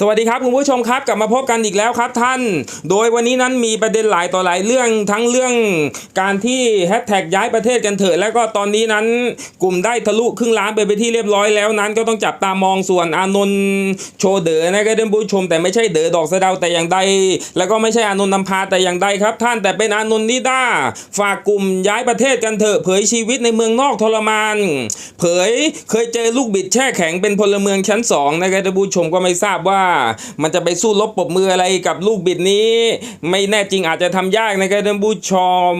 สวัสดีครับคุณผู้ชมครับกลับมาพบกันอีกแล้วครับท่าน โดยวันนี้นั้นมีประเด็นหลายต่อหลายเรื่องทั้งเรื่องการที่แฮชแท็กย้ายประเทศกันเถอะแล้วก็ตอนนี้นั้นกลุ่มได้ทะลุครึ่งล้านไปไปที่เรียบร้อยแล้วนั้น ก็ต้องจับตามองส่วนอานนท์โชเดอนะครับท่านผู้ชม แต่ไม่ใช่เดอดอกสะดาแต่อย่างใด แล้วก็ไม่ใช่อานนท์นำพาแต่อย่างใดครับท่านแต่เป็นอานนท์นิด้าฝากกลุ่มย้ายประเทศกันเถอะเผยชีวิตในเมืองนอกทรมาน เผยเคยเจอลูกบิดแช่แข็งเป็นพลเมืองชั้นสองนะครับท่านผู้ชมก็ไม่ทราบว่ามันจะไปสู้รบปบมืออะไรกับลูกบิดนี้ ไม่แน่จริงอาจจะทำยากนะครับท่านผู้ชม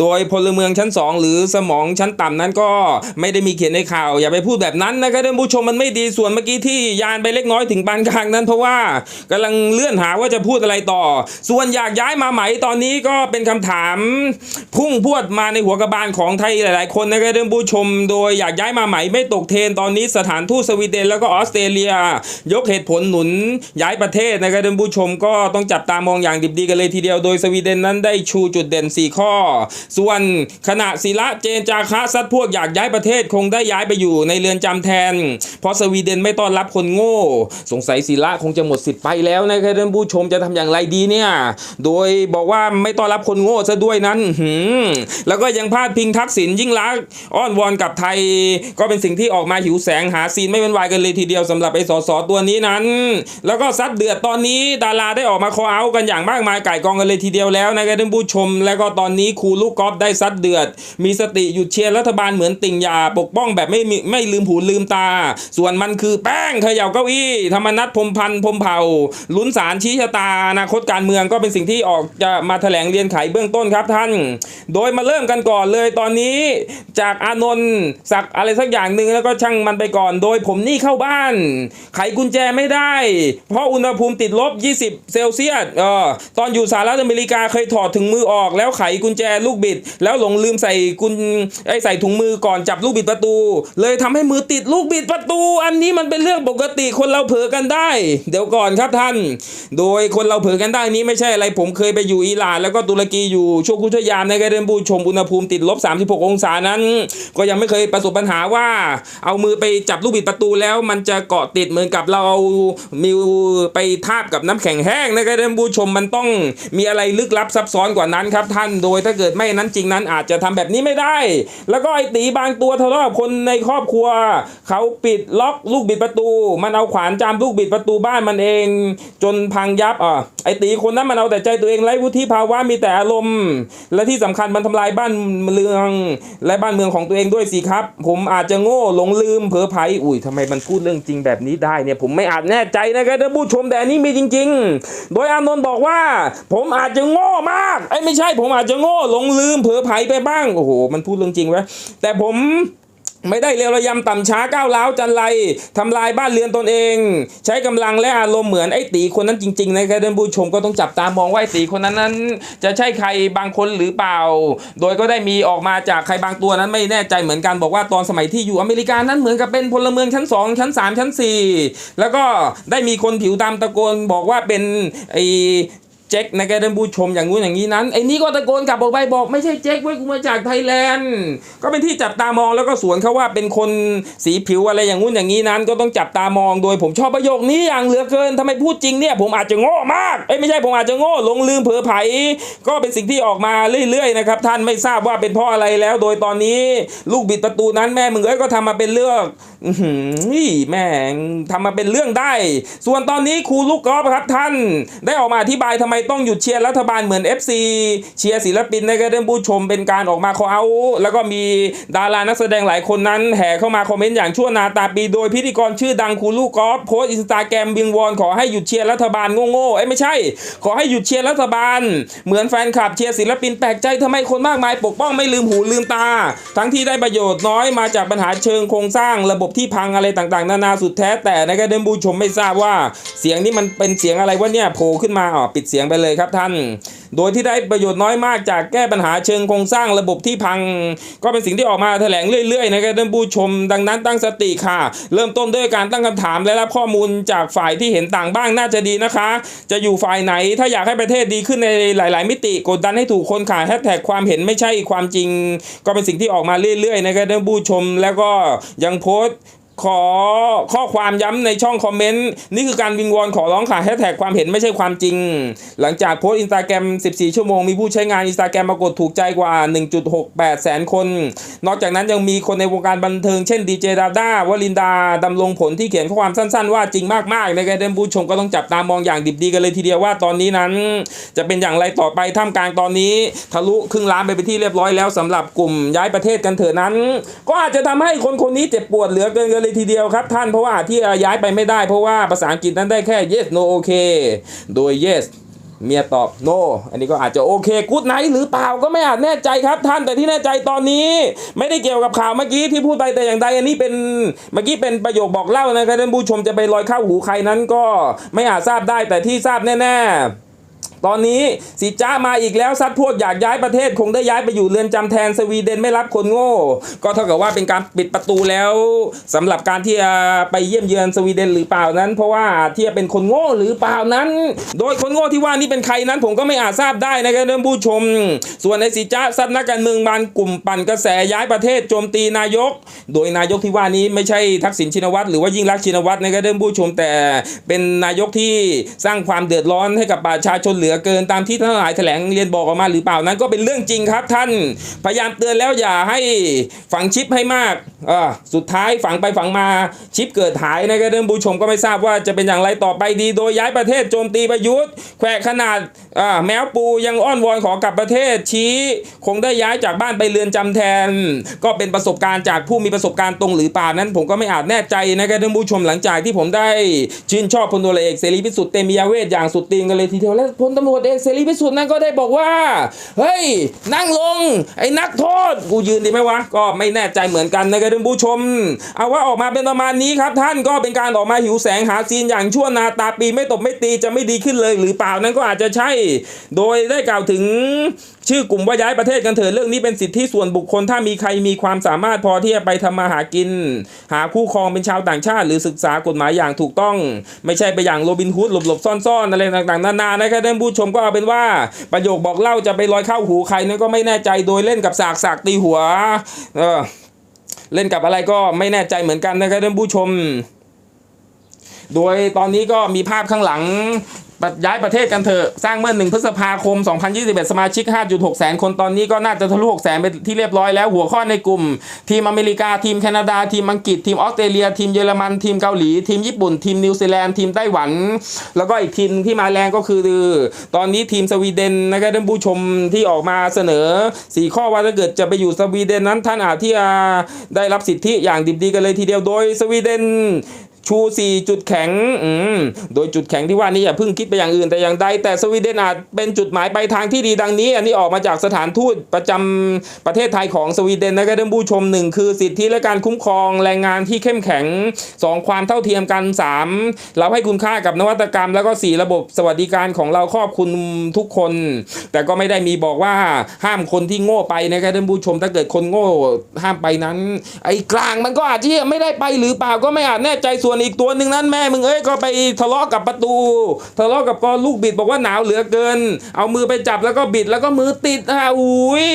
โดยพลเมืองชั้นสองหรือสมองชั้นต่ำนั้นก็ไม่ได้มีเขียนในข่าว อย่าไปพูดแบบนั้นนะครับท่านผู้ชมมันไม่ดีส่วนเมื่อกี้ที่ยานไปเล็กน้อยถึงปานกลางนั้น เพราะว่ากำลังเลื่อนหาว่าจะพูดอะไรต่อ ส่วนอยากย้ายมาไหมตอนนี้ก็เป็นคำถาม พุ่งพรวดมาในหัวกระบาลของไทยหลาย ๆ คนนะครับท่านผู้ชม โดยอยากย้ายมาไหมไม่ตกเทรนตอนนี้สถานทูตสวีเดนแล้วก็ออสเตรเลีย ยกเหตุผลหนุนย้ายประเทศนะครับท่านผู้ชมก็ต้องจับตามองอย่างดิบดีกันเลยทีเดียวโดยสวีเดนนั้นได้ชูจุดเด่น 4 ข้อ ส่วนขณะศิระเจนจาคะซัดพวกอยากย้ายประเทศคงได้ย้ายไปอยู่ในเรือนจำแทน เพราะสวีเดนไม่ต้อนรับคนโง่ สงสัยศิระคงจะหมดสิทธิ์ไปแล้วนะครับท่านผู้ชมจะทำอย่างไรดีเนี่ย โดยบอกว่าไม่ต้อนรับคนโง่ซะด้วยนั้นหืมแล้วก็ยังพาดพิงทักษิณยิ่งรักอ้อนวอนกับไทย ก็เป็นสิ่งที่ออกมาหิวแสงหาซีนไม่เป็นวายกันเลยทีเดียวสำหรับไอ้สสตัวนี้นั้นแล้วก็ซัดเดือดตอนนี้ดาราได้ออกมาคอเอากันอย่างมากมายไก่กองกันเลยทีเดียวแล้วนะครับท่านผู้ชม แล้วก็ตอนนี้ครูลูกกอล์ฟได้ซัดเดือด มีสติหยุดเชียร์รัฐบาลเหมือนติ่งยาปกป้องแบบไม่มีไม่ลืมหูลืมตา ส่วนมันคือแป้งเขย่าเก้าอี้ธรรมนัฐพมพันธ์พมเผ่า ลุ้นสารชี้ชะตาอนาคตการเมืองก็เป็นสิ่งที่ออกจะมาแถลงเรียนไขเบื้องต้นครับท่าน โดยมาเริ่มกันก่อนเลยตอนนี้จากอานนท์สักอะไรสักอย่างหนึ่งแล้วก็ช่างมันไปก่อน โดยผมนี่เข้าบ้าน ไขกุญแจไม่ได้เพราะอุณหภูมิติดลบ 20 เซลเซียสออตอนอยู่สหรัฐอเมริกาเคยถอดถุงมือออกแล้วไขกุญแจลูกบิด แล้วหลงลืมใส่กุญไอใส่ถุงมือก่อนจับลูกบิดประตู เลยทำให้มือติดลูกบิดประตู อันนี้มันเป็นเรื่องปกติคนเราเผลอกันได้ เดี๋ยวก่อนครับท่าน โดยคนเราเผลอกันได้นี้ไม่ใช่อะไรผมเคยไปอยู่อิหร่านแล้วก็ตุรกีอยู่ช่วงคุชยามในการเดนบูชมอุณหภูมิติดลบ 36 องศานั้น ก็ยังไม่เคยประสบปัญหาว่า เอามือไปจับลูกบิดประตูแล้วมันจะเกาะติดเหมือนกับเรามิวไปทาบกับน้ำแข็งแห้งในการเดินบูชมมันต้องมีอะไรลึกลับซับซ้อนกว่านั้นครับท่านโดยถ้าเกิดไม่นั้นจริงนั้นอาจจะทำแบบนี้ไม่ได้ แล้วก็ไอตีบางตัวทะเลาะกับคนในครอบครัว เขาปิดล็อกลูกบิดประตู มันเอาขวานจามลูกบิดประตูบ้านมันเอง จนพังยับอะไอตีคนนั้นมันเอาแต่ใจตัวเองไร้วุฒิภาวะมีแต่อารมณ์ และที่สำคัญมันทำลายบ้านเมืองและบ้านเมืองของตัวเองด้วยสิครับ ผมอาจจะโง่หลงลืมเผลอไผอุ้ยทำไมมันพูดเรื่องจริงแบบนี้ได้เนี่ยผมไม่อาจแน่ใจนะครับท่านผู้ชมแต่อันนี้มีจริง ๆ โดยอานนท์บอกว่า ผมอาจจะโง่มากไอ้ไม่ใช่ผมอาจจะโง่หลงลืมเผลอไผไปบ้างโอ้โหมันพูดเรื่องจริงไว้แต่ผม ไม่ได้เลวระยำต่ำช้าก้าวร้าวจันไรทำลายบ้านเรือนตนเอง ใช้กำลังและอารมณ์เหมือนไอ้ตีคนนั้นจริงๆนะครับท่านผู้ชมก็ต้องจับตามองว่าไอ้ตีคนนั้นนั้น จะใช่ใครบางคนหรือเปล่า โดยก็ได้มีออกมาจากใครบางตัวนั้นไม่แน่ใจเหมือนกันบอกว่าตอนสมัยที่อยู่อเมริกานั้นเหมือนกับเป็นพลเมืองชั้น 2 ชั้น 3 ชั้น 4 แล้วก็ได้มีคนผิวดำตะโกนบอกว่าเป็นไอ เจ๊กนะครับท่านผู้ชมอย่างงู้นอย่างนี้นั้นไอ้นี่ก็ตะโกนกลับออกไปบอกไม่ใช่เจ๊กเว้ยกูมาจากไทยแลนด์ก็เป็นที่จับตามองแล้วก็สวนเขาว่าเป็นคนสีผิวอะไรอย่างงู้นอย่างนี้นั้น ก็ต้องจับตามองโดยผมชอบประโยคนี้อย่างเหลือเกินทำไมพูดจริงเนี่ยผมอาจจะโง่มากเอ้ยไม่ใช่ผมอาจจะโง่หลงลืมเผลอไผก็เป็นสิ่งที่ออกมาเรื่อยๆนะครับท่านไม่ทราบว่าเป็นเพราะอะไรแล้ว โดยตอนนี้ลูกบิดประตูนั้นแม่มึงเอ้ยก็ทำมาเป็นเรื่องอื้อหือแม่งทำมาเป็นเรื่องได้ ส่วนตอนนี้ครูลูกกอล์ฟครับท่าน ได้ออกมาอธิบายทำไมต้องหยุดเชียร์รัฐบาลเหมือน FC เชียร์ศิลปินในกระเด้นผู้ชมเป็นการออกมาคอเอาแล้วก็มีดารานักแสดงหลายคนนั้นแห่เข้ามาคอมเมนต์อย่างชั่วนาตาปีโดยพิธีกรชื่อดังคูลูกอล์ฟโพส์อินสตาแกรมวิงวอนขอให้หยุดเชียร์รัฐบาลโง่ๆเอ้ไม่ใช่ ขอให้หยุดเชียร์รัฐบาล เหมือนแฟนคลับเชียร์ศิลปินแปลกใจทำไมคนมากมายปกป้องไม่ลืมหูลืมตา ทั้งที่ได้ประโยชน์น้อยมาจากปัญหาเชิงโครงสร้างระบบที่พังอะไรต่างๆ นานาสุดแท้แต่ในกระเด้นผู้ชมไม่ทราบว่า เสียงนี้มันเป็นเสียงอะไรวะเนี่ยโผล่ขึ้นมาอ๋อปิดเสียงไปเลยครับท่าน โดยที่ได้ประโยชน์น้อยมากจากแก้ปัญหาเชิงโครงสร้างระบบที่พัง ก็เป็นสิ่งที่ออกมาแถลงเรื่อยๆนะครับท่านผู้ชม ดังนั้นตั้งสติค่ะ เริ่มต้นด้วยการตั้งคำถามและรับข้อมูลจากฝ่ายที่เห็นต่างบ้างน่าจะดีนะคะ จะอยู่ฝ่ายไหนถ้าอยากให้ประเทศดีขึ้นในหลาย ๆ มิติกดดันให้ถูกคนขายแฮชแท็กความเห็นไม่ใช่ความจริง ก็เป็นสิ่งที่ออกมาเรื่อยๆนะครับท่านผู้ชมแล้วก็ยังโพสต์ ขอข้อความย้ำในช่องคอมเมนต์ นี่คือการวิงวอนขอร้องค่ะแฮชแท็กความเห็นไม่ใช่ความจริง หลังจากโพสต์อินสตาแกรม 14 ชั่วโมง มีผู้ใช้งานอินสตาแกรมมากดถูกใจกว่า 1.68 แสนคน นอกจากนั้นยังมีคนในวงการบันเทิงเช่นดีเจดาด้าวลินดาดำรงผลที่เขียนข้อความสั้นๆ ว่าจริงมากๆในะครับท่านผู้ชมก็ต้องจับตามองอย่างดิบดีกันเลยทีเดียวว่าตอนนี้นั้น จะเป็นอย่างไรต่อไปท่ามกลางตอนนี้ ทะลุครึ่งล้านไปเป็นที่เรียบร้อยแล้วสำหรับกลุ่มย้ายประเทศกันเถอะนั้น ก็อาจจะทำให้คนคนนี้เจ็บปวดเหลือเกินกันเลยทีเดียวครับท่านเพราะว่าที่ย้ายไปไม่ได้เพราะว่าภาษาอังกฤษนั้นได้แค่ yes no okay โดย yes เมียตอบ no อันนี้ก็อาจจะโอเคกูดไนหรือเปล่าก็ไม่อาจแน่ใจครับท่านแต่ที่แน่ใจตอนนี้ ไม่ได้เกี่ยวกับข่าวเมื่อกี้ที่พูดไปแต่อย่างใดอันนี้เป็นเมื่อกี้เป็นประโยคบอกเล่านะครับท่านผู้ชมจะไปลอยเข้าหูใครนั้นก็ไม่อาจทราบได้แต่ที่ทราบแน่ ๆ ตอนนี้สีจ้ามาอีกแล้วซัดพวกอยากย้ายประเทศคงได้ย้ายไปอยู่เรือนจำแทนสวีเดนไม่รับคนโง่ ก็เท่ากับว่าเป็นการปิดประตูแล้วสำหรับการที่จะไปเยี่ยมเยือนสวีเดนหรือเปล่านั้น เพราะว่าที่จะเป็นคนโง่หรือเปล่านั้น โดยคนโง่ที่ว่านี่เป็นใครนั้น ผมก็ไม่อาจทราบได้นะครับท่านผู้ชม ส่วนในสีจ้าซัดนักการเมืองบานกลุ่มปั่นกระแสย้ายประเทศโจมตีนายก โดยนายกที่ว่านี้ไม่ใช่ทักษิณชินวัตรหรือว่ายิ่งรักชินวัตรนะครับท่านผู้ชมแต่เป็นนายกที่สร้างความเดือดร้อนให้กับประชาชนเหลือเกินตามที่ท่านหลายแถลงเรียนบอกออกมาหรือเปล่านั้นก็เป็นเรื่องจริงครับท่านพยายามเตือนแล้วอย่าให้ฝังชิปให้มากสุดท้ายฝังไปฝังมาชิปเกิดหายนะครับท่านผู้ชมก็ไม่ทราบว่าจะเป็นอย่างไรต่อไปดี โดยย้ายประเทศโจมตีประยุทธ์แขวะขนาดอ่าแมวปูยังอ้อนวอนขอกลับประเทศชี้ คงได้ย้ายจากบ้านไปเรือนจำแทน ก็เป็นประสบการณ์จากผู้มีประสบการณ์ตรงหรือเปล่านั้น ผมก็ไม่อาจแน่ใจนะครับท่านผู้ชมหลังจากที่ผมได้ชื่นชอบพลตรเอกเสรีพิสุทธิ์เตมียเวทอย่างสุดตีนกันเลยทีเดียวและพลตำรวจเอกเสรีพิสุทธิ์นั้นก็ได้บอกว่า เฮ้ย นั่งลง ไอ้นักโทษ กูยืนดีไหมวะ ก็ไม่แน่ใจเหมือนกันนะครับท่านผู้ชม เอาว่าออกมาเป็นประมาณนี้ครับท่านก็เป็นการออกมาหิวแสงหาซีนอย่างชั่วนาตาปีไม่ตบไม่ตีจะไม่ดีขึ้นเลยหรือเปล่านั้นก็อาจจะใช่ โดยได้กล่าวถึงชื่อกลุ่มว่าย้ายประเทศกันเถอะเรื่องนี้เป็นสิทธิส่วนบุคคลถ้ามีใครมีความสามารถพอที่จะไปทำมาหากิน หาคู่ครองเป็นชาวต่างชาติ หรือศึกษากฎหมายอย่างถูกต้อง ไม่ใช่ไปอย่างโรบินฮูดหลบๆซ่อนๆอะไรต่างๆนานานะครับท่านผู้ชมก็เอาเป็นว่า ประโยคบอกเล่าจะไปลอยเข้าหูใครนั้นก็ไม่แน่ใจโดยเล่นกับสากสากตีหัว เออ เล่นกับอะไรก็ไม่แน่ใจเหมือนกันนะครับท่านผู้ชมโดยตอนนี้ก็มีภาพข้างหลัง ย้ายประเทศกันเถอะ สร้างเมื่อ1พฤษภาคม 2021 สมาชิก 5.6 แสนคนตอนนี้ก็น่าจะทะลุ6แสนไปที่เรียบร้อยแล้วหัวข้อในกลุ่ม ทีมอเมริกา ทีมแคนาดา ทีมอังกฤษ ทีมออสเตรเลีย ทีมเยอรมัน ทีมเกาหลี ทีมญี่ปุ่น ทีมนิวซีแลนด์ ทีมไต้หวัน แล้วก็อีกทีมที่มาแรงก็คือ ตอนนี้ทีมสวีเดนนะครับท่านผู้ชมที่ออกมาเสนอ 4 ข้อว่าถ้าเกิดจะไปอยู่สวีเดนนั้นท่านอาจที่จะได้รับสิทธิอย่างดิบดีกันเลยทีเดียวโดยสวีเดน ชู 4 จุดแข็งอืโดยจุดแข็งที่ว่านี้อย่าเพิ่งคิดไปอย่างอื่นแต่อย่างใด แต่สวีเดนอาจเป็นจุดหมายปลายทางที่ดีดังนี้ อันนี้ออกมาจากสถานทูตประจำประเทศไทยของสวีเดนนะครับท่านผู้ชมหนึ่งคือสิทธิและการคุ้มครองแรงงานที่เข้มแข็ง 2 ความเท่าเทียมกัน 3 เราให้คุณค่ากับนวัตกรรม แล้วก็ 4 ระบบสวัสดิการของเราครอบคลุมทุกคน แต่ก็ไม่ได้มีบอกว่าห้ามคนที่โง่ไปนะครับท่านผู้ชมถ้าเกิดคนโง่ห้ามไปนั้น ไอ้กลางมันก็อาจจะไม่ได้ไปหรือเปล่าก็ไม่อาจแน่ใจส่วนอีกตัวหนึ่งนั้นแม่มึงเอ้ยก็ไปทะเลาะกับประตู ทะเลาะกับกอลูกบิดบอกว่าหนาวเหลือเกิน เอามือไปจับแล้วก็บิดแล้วก็มือติดอะอุ้ย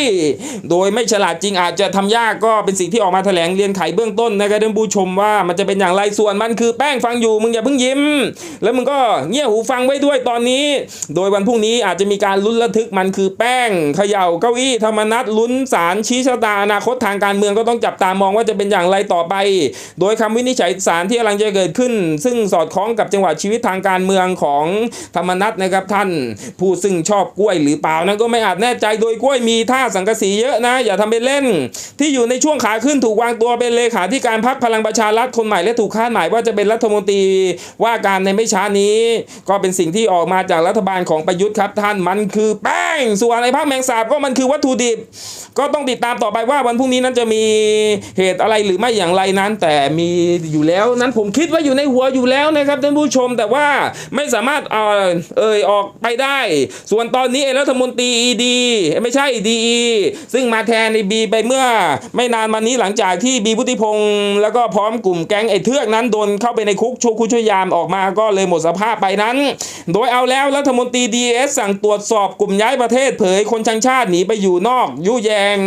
โดยไม่ฉลาดจริงอาจจะทำยากก็เป็นสิ่งที่ออกมาแถลงเรียนไขเบื้องต้นนะครับท่านผู้ชมว่ามันจะเป็นอย่างไรส่วนมันคือแป้งฟังอยู่มึงอย่าเพิ่งยิ้ม แล้วมึงก็เงี่ยหูฟังไว้ด้วยตอนนี้ โดยวันพรุ่งนี้อาจจะมีการลุ้นระทึกมันคือแป้งเขย่าเก้าอี้ธรรมนัตลุ้นสารชี้ชะตาอนาคตทางการเมืองก็ต้องจับตามองว่าจะเป็นอย่างไรต่อไป โดยคำวินิจฉัยสารที่กำลังจะะเกิดขึ้น ซึ่งสอดคล้องกับจังหวะชีวิตทางการเมืองของธรรมนัตนะครับท่าน ผู้ซึ่งชอบกล้วยหรือเปล่านั้นก็ไม่อาจแน่ใจโดยกล้วยมีท่าสังกสีเยอะนะ อย่าทำเป็นเล่น ที่อยู่ในช่วงขาขึ้นถูกวางตัวเป็นเลขาธิการพรรคพลังประชารัฐคนใหม่และถูกคาดหมายว่าจะเป็นรัฐมนตรีว่าการในไม่ช้านี้ ก็เป็นสิ่งที่ออกมาจากรัฐบาลของประยุทธ์ครับท่านมันคือแป้งส่วนไอ้ภาคแมงสาบก็มันคือวัตถุดิบ ก็ต้องติดตามต่อไปว่าวันพรุ่งนี้นั้นจะมีเหตุอะไรหรือไม่อย่างไรนั้น แต่มีอยู่แล้วนั้นผมคิดว่าอยู่ในหัวอยู่แล้วนะครับท่านผู้ชมแต่ว่าไม่สามารถเอ่อเอ่ยออกไปได้ ส่วนตอนนี้รัฐมนตรีดีไม่ใช่ดีซึ่งมาแทนในบีไปเมื่อ ไม่นานมานี้หลังจากที่บีพุทธิพงศ์แล้วก็พร้อมกลุ่มแก๊งไอ้เทือกนั้นโดนเข้าไปในคุกโชคุชยามออกมาก็เลยหมดสภาพไปนั้น โดยเอาแล้วรัฐมนตรีดีเอสสั่งตรวจสอบกลุ่มย้ายประเทศเผยคนชังชาติหนีไปอยู่นอกยุแยง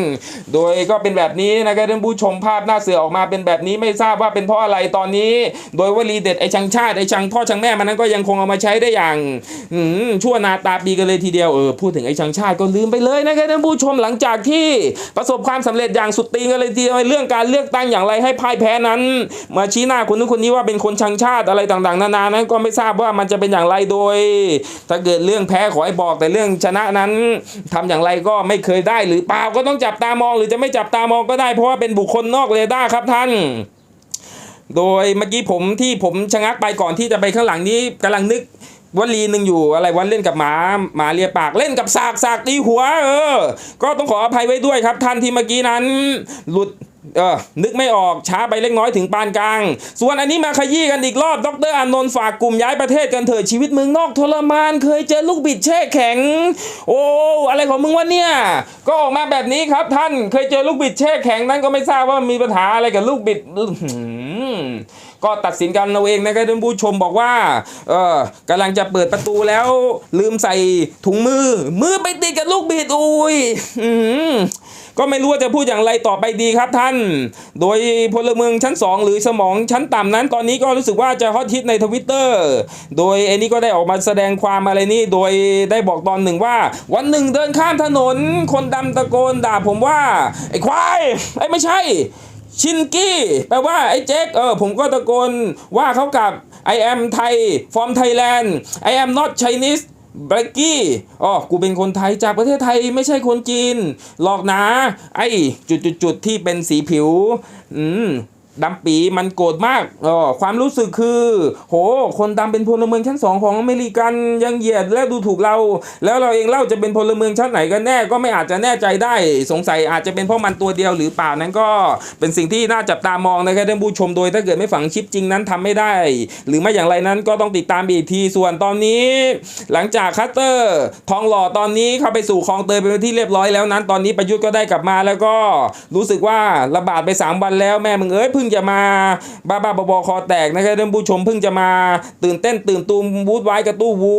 โดยก็เป็นแบบนี้นะครับท่านผู้ชมภาพหน้าเสือออกมาเป็นแบบนี้ไม่ทราบว่าเป็นเพราะอะไรตอนนี้โดยวลีเด็ดไอ้ชังชาติไอ้ชังพ่อชังแม่มันนั้นก็ยังคงเอามาใช้ได้อย่างชั่วนาตาปีกันเลยทีเดียวเออพูดถึงไอ้ชังชาติก็ลืมไปเลยนะครับท่านผู้ชมหลังจากที่ประสบความสำเร็จอย่างสุดตีกันเลยทีเดียวเรื่องการเลือกตั้งอย่างไรให้พ่ายแพ้นั้น มาชี้หน้าคนนู้นคนนี้ว่าเป็นคนชังชาติอะไรต่างๆ นานานั้นก็ไม่ทราบว่ามันจะเป็นอย่างไรโดย ถ้าเกิดเรื่องแพ้ขอให้บอกแต่เรื่องชนะนั้นทำอย่างไรก็ไม่เคยได้หรือเปล่าก็ต้องจับตามองหรือจะไม่จับตามองก็ได้เพราะว่าเป็นบุคคลนอกเรดาร์ครับท่าน โดยเมื่อกี้ผมที่ผมชะงักไปก่อนที่จะไปข้างหลังนี้กำลังนึกวลีหนึ่งอยู่อะไรวันเล่นกับหมาหมาเลียปากเล่นกับสากสากตีหัว เออ ก็ต้องขออภัยไว้ด้วยครับ ท่านที่เมื่อกี้นั้น หลุดเออนึกไม่ออกช้าไปเล็กน้อยถึงปานกลาง ส่วนอันนี้มาขยี้กันอีกรอบดรอานนท์ฝากกลุ่มย้ายประเทศกันเถิดชีวิตมืองนอกทรมาน เคยเจอลูกบิดแช่แข็ง โอ้อะไรของมึงวะเนี่ย ก็ออกมาแบบนี้ครับท่านเคยเจอลูกบิดแช่แข็งนั้นก็ไม่ทราบว่ามีปัญหาอะไรกับลูกบิด ก็ตัดสินกันเอาเองนะครับท่านผู้ชมบอกว่าเออกำลังจะเปิดประตูแล้ว ลืมใส่ถุงมือ มือไปติดกับลูกบิดอุ้ยก็ไม่รู้ว่าจะพูดอย่างไรต่อไปดีครับท่าน โดยพลเมืองชั้น 2 หรือสมองชั้นต่ำนั้น ตอนนี้ก็รู้สึกว่าจะฮอตฮิตในทวิตเตอร์ โดยไอ้นี่ก็ได้ออกมาแสดงความอะไรนี่ โดยได้บอกตอนหนึ่งว่า วันหนึ่งเดินข้ามถนน คนดำตะโกนด่าผมว่า ไอ้ควาย ไอ้ไม่ใช่ ชินกี้ แปลว่าไอ้เจ๊กเออผมก็ตะโกนว่าเขากับ I am Thai from Thailand I am not Chinese บรกกี้อ๋อกูเป็นคนไทยจากประเทศไทยไม่ใช่คนจีน หลอกนะไอ้จุดๆที่เป็นสีผิว อืม ดำปีมันโกรธมากอ๋อความรู้สึกคือ โห คนดำเป็นพลเมืองชั้นสองของอเมริกันยังเหยียดและดูถูกเรา แล้วเราเองเล่าจะเป็นพลเมืองชั้นไหนกันแน่ก็ไม่อาจจะแน่ใจได้ สงสัยอาจจะเป็นเพราะมันตัวเดียวหรือเปล่านั้นก็เป็นสิ่งที่น่าจับตามองนะครับท่านผู้ชมโดยถ้าเกิดไม่ฝังชิปจริงนั้นทำไม่ได้ หรือไม่อย่างไรนั้นก็ต้องติดตามอีกทีส่วนตอนนี้ หลังจากคัตเตอร์ ทองหล่อตอนนี้เข้าไปสู่คลองเตยเป็นที่เรียบร้อยแล้วนั้น ตอนนี้ประยุทธ์ก็ได้กลับมาแล้วก็รู้สึกว่าระบาดไป 3 วันแล้วแม่มึงเอ้ยเพิ่งจะมาบ้าบ้าบอๆคอแตกนะครับท่านผู้ชมเพิ่งจะมาตื่นเต้นตื่นตูมวูดไว้กระตู้วู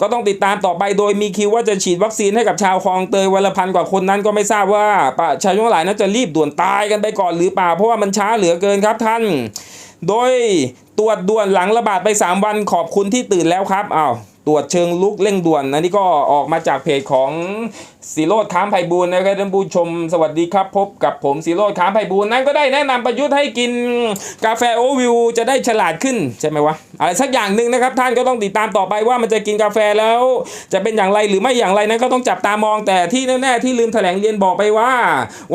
ก็ต้องติดตามต่อไปโดยมีคิวว่าจะฉีดวัคซีนให้กับชาวคลองเตยวันละพันกว่าคนนั้นก็ไม่ทราบว่าประชาชนหลายนั้นจะรีบด่วนตายกันไปก่อนหรือเปล่าเพราะว่ามันช้าเหลือเกินครับท่าน โดยตรวจด่วนหลังระบาดไป 3 วันขอบคุณที่ตื่นแล้วครับอ้าวตรวจเชิงลุกเร่งด่วนอันนี้ก็ออกมาจากเพจของสีโรดค้ามไพบูลนะครับท่านผู้ชมสวัสดีครับ พบกับผมสีโรดค้ามไพบูลนั้นก็ได้แนะนำประยุทธ์ให้กินกาแฟโอวิวจะได้ฉลาดขึ้นใช่ไหมวะอะไรสักอย่างหนึ่งนะครับ ท่านก็ต้องติดตามต่อไปว่ามันจะกินกาแฟแล้ว จะเป็นอย่างไรหรือไม่อย่างไรนั้นก็ต้องจับตามองแต่ที่แน่ๆที่ลืมแถลงเรียนบอกไปว่า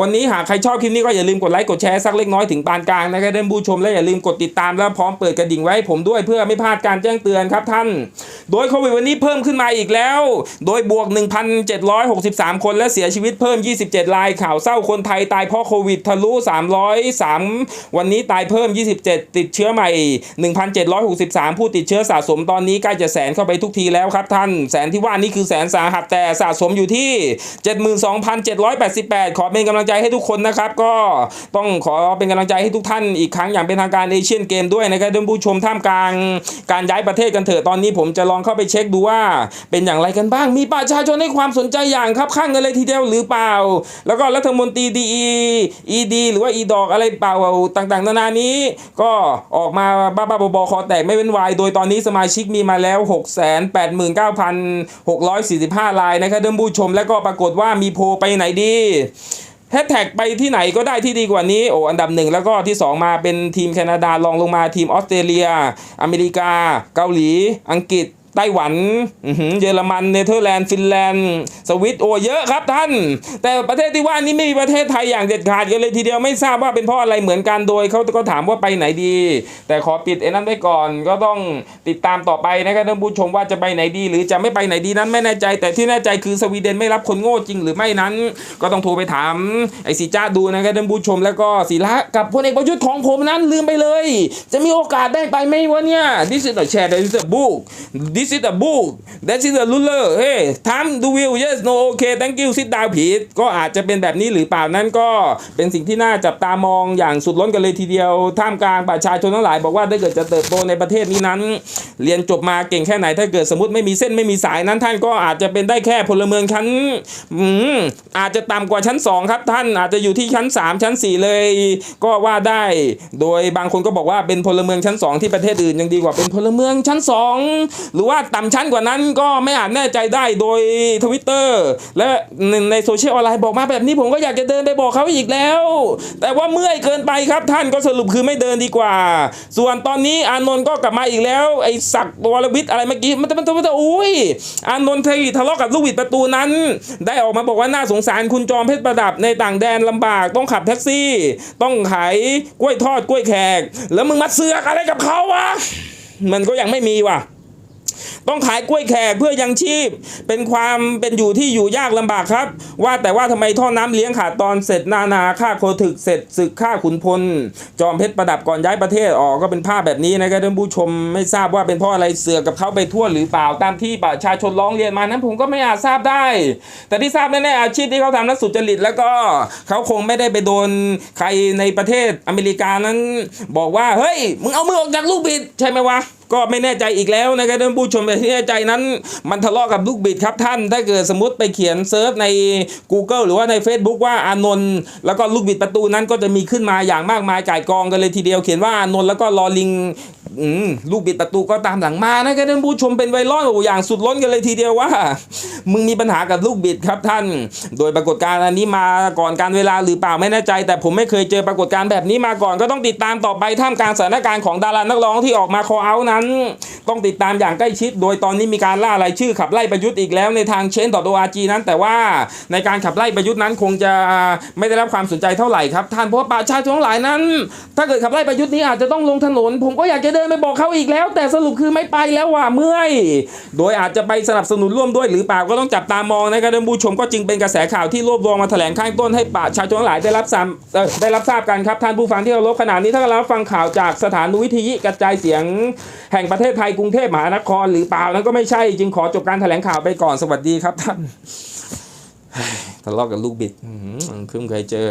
วันนี้หากใครชอบคลิปนี้ก็อย่าลืมกดไลค์กดแชร์สักเล็กน้อยถึงปานกลางนะครับท่านผู้ชมและอย่าลืมกดติดตามแล้วพร้อมเปิดกระดิ่งไว้ผมด้วยเพื่อไม่พลาดการแจ้งเตือนครับท่าน โดยโควิดวันนี้เพิ่มขึ้นมาอีกแล้ว โดยบวก13 คนและเสียชีวิตเพิ่ม 27 รายข่าวเศร้าคนไทยตายเพราะโควิดทะลุ 303 วันนี้ตายเพิ่ม 27 ติดเชื้อใหม่ 1,763 ผู้ติดเชื้อสะสมตอนนี้ใกล้จะแสนเข้าไปทุกทีแล้วครับท่าน แสนที่ว่านี่คือแสนสาหัสแต่สะสมอยู่ที่ 72,788 ขอเป็นกำลังใจให้ทุกคนนะครับ ก็ต้องขอเป็นกำลังใจให้ทุกท่านอีกครั้งอย่างเป็นทางการเอเชียนเกมด้วยนะครับท่านผู้ชมท่ามกลางการย้ายประเทศกันเถอะตอนนี้ผมจะลองเข้าไปเช็คดูว่า เป็นอย่างไรกันบ้างมีประชาชนให้ความสนใจอย่างครับับข้างกันเลยทีเดียวหรือเปล่า แล้วก็รัฐมนตรีดีอีดีหรือว่าอีดอกอะไรเปล่าต่างๆ นานานี้ ก็ออกมาบ้าๆบอๆคอแตกไม่เป็นวายโดยตอนนี้สมาชิกมีมาแล้ว 689,645 รายนะครับท่านผู้ชม แล้วก็ปรากฏว่ามีโพลไปไหนดีแฮชแท็กไปที่ไหนก็ได้ที่ดีกว่านี้โอ้อันดับหนึ่งแล้วก็ที่ 2 มาเป็นทีมแคนาดารองลงมาทีมออสเตรเลีย อเมริกา เกาหลี อังกฤษ ไต้หวันเยอรมันเนเธอร์แลนด์ฟินแลนด์สวิตโอเยอะครับท่าน แต่ประเทศที่ว่านี้ไม่มีประเทศไทยอย่างเด็ดขาดกันเลยทีเดียวไม่ทราบว่าเป็นเพราะอะไรเหมือนกันโดยเขาก็ถามว่าไปไหนดี แต่ขอปิดไอ้นั้นไว้ก่อนก็ต้องติดตามต่อไปนะครับท่านผู้ชมว่าจะไปไหนดี หรือจะไม่ไปไหนดีนั้นไม่แน่ใจ แต่ที่แน่ใจคือสวีเดนไม่รับคนโง่จริงหรือไม่นั้น ก็ต้องโทรไปถามไอ้สีจ้าดูนะครับท่านผู้ชมแล้วก็ศิระกับพลเอกประยุทธ์ของผมนั้นลืมไปเลย จะมีโอกาสได้ไปไหมวะเนี่ย this is a chair this is a book this is a book that is a ruler เฮ้ time do will yes no okay thank you sit down ผิดก็อาจจะเป็นแบบนี้หรือเปล่านั้นก็เป็นสิ่งที่น่าจับตามองอย่างสุดล้นกันเลยทีเดียว ท่ามกลางประชาชนทั้งหลาย บอกว่าถ้าเกิดจะเติบโตในประเทศนี้นั้น เรียนจบมาเก่งแค่ไหนถ้าเกิดสมมติไม่มีเส้นไม่มีสายนั้น ท่านก็อาจจะเป็นได้แค่พลเมืองชั้นอืมอาจจะต่ำกว่าชั้น 2 ครับ ท่านอาจจะอยู่ที่ชั้น 3 ชั้น 4 เลย ก็ว่าได้ โดยบางคนก็บอกว่าเป็นพลเมืองชั้น 2 ที่ประเทศอื่นยังดีกว่าเป็นพลเมืองชั้น 2 หรือว่าต่ำชั้นกว่านั้นก็ไม่อาจแน่ใจได้โดยทวิตเตอร์และในโซเชียลออนไลน์บอกมาแบบนี้ผมก็อยากจะเดินไปบอกเขาอีกแล้ว แต่ว่าเมื่อยเกินไปครับท่านก็สรุปคือไม่เดินดีกว่า ส่วนตอนนี้อานนท์ก็กลับมาอีกแล้ว ไอ้ศักดิ์วรวิทย์อะไรเมื่อกี้มันจะมันจะมันจะอุ้ยอานนท์ที่ทะเลาะกับลูกบิดประตูนั้น ได้ออกมาบอกว่าน่าสงสารคุณจอมเพชรประดับในต่างแดนลำบากต้องขับแท็กซี่ ต้องขายกล้วยทอดกล้วยแขก แล้วมึงมาเสือกอะไรกับเขาวะมันก็ยังไม่มีว่ะ ต้องขายกล้วยแขกเพื่อยังชีพ เป็นความเป็นอยู่ที่อยู่ยากลำบากครับ ว่าแต่ว่าทำไมท่อน้ำเลี้ยงขาดตอนเสร็จนานาค่าโคถึกเสร็จศึกค่าขุนพล จอมเพชรประดับก่อนย้ายประเทศออกก็เป็นภาพแบบนี้นะครับท่านผู้ชมไม่ทราบว่าเป็นเพราะอะไรเสือกกับเขาไปทั่วหรือเปล่าตามที่ประชาชนร้องเรียนมานั้นผมก็ไม่อาจทราบได้ แต่ที่ทราบแน่ๆอาชีพที่เขาทำนั้นสุจริตแล้วก็เขาคงไม่ได้ไปโดนใครในประเทศอเมริกานั้น บอกว่าเฮ้ยมึงเอามือออกจากลูกบิดใช่ไหมวะ ก็ไม่แน่ใจอีกแล้วนะครับท่านผู้ชมแต่ที่แน่ใจนั้น มันทะเลาะกับลูกบิดครับท่าน ถ้าเกิดสมมติไปเขียนเซิร์ชใน Google หรือว่าใน Facebook ว่าอานนท์แล้วก็ลูกบิดประตูนั้นก็จะมีขึ้นมาอย่างมากมายก่ายกองกันเลยทีเดียวเขียนว่าอานนท์แล้วก็ลอลิง อืมลูกบิดประตูก็ตามหลังมานะครับท่านผู้ชมเป็นไวรัลโอ้อย่างสุดล้นกันเลยทีเดียวว่า มึงมีปัญหากับลูกบิดครับท่าน โดยปรากฏการณ์อันนี้มาก่อนการเวลาหรือเปล่าไม่แน่ใจ แต่ผมไม่เคยเจอปรากฏการณ์แบบนี้มาก่อนก็ต้องติดตามต่อไปท่ามกลางสถานการณ์ของดารานักร้องที่ออกมาคอเอานั้น ต้องติดตามอย่างใกล้ชิด โดยตอนนี้มีการล่ารายชื่อขับไล่ประยุทธ์อีกแล้วในทางเชนต่อตัวอาจีนั้น แต่ว่าในการขับไล่ประยุทธ์นั้นคงจะไม่ได้รับความสนใจเท่าไหร่ครับท่านเพราะประชาชนหลายนั้น ถ้าเกิดขับไล่ประยุทธ์นี้อาจจะต้องลงถนน ผมก็อยากจะเดินไปบอกเขาอีกแล้ว แต่สรุปคือไม่ไปแล้วว่ะเมื่อย โดยอาจจะไปสนับสนุนร่วมด้วยหรือเปล่าก็ต้องจับตามองนะครับท่านผู้ชมก็จึงเป็นกระแสข่าวที่รวบรวมมาแถลงข้างต้นให้ประชาชนหลายได้รับทราบได้รับทราบกันครับท่านผู้ฟังที่เคารพขณะนี้ถ้าเราฟังข่าวจากสถานวิทยุกระจายเสียง แห่งประเทศไทยกรุงเทพมหานครหรือเปล่านั้นก็ไม่ใช่จึงขอจบการแถลงข่าวไปก่อนสวัสดีครับท่านทะเลาะกับลูกบิดอื้อหือเพิ่งเคยเจอ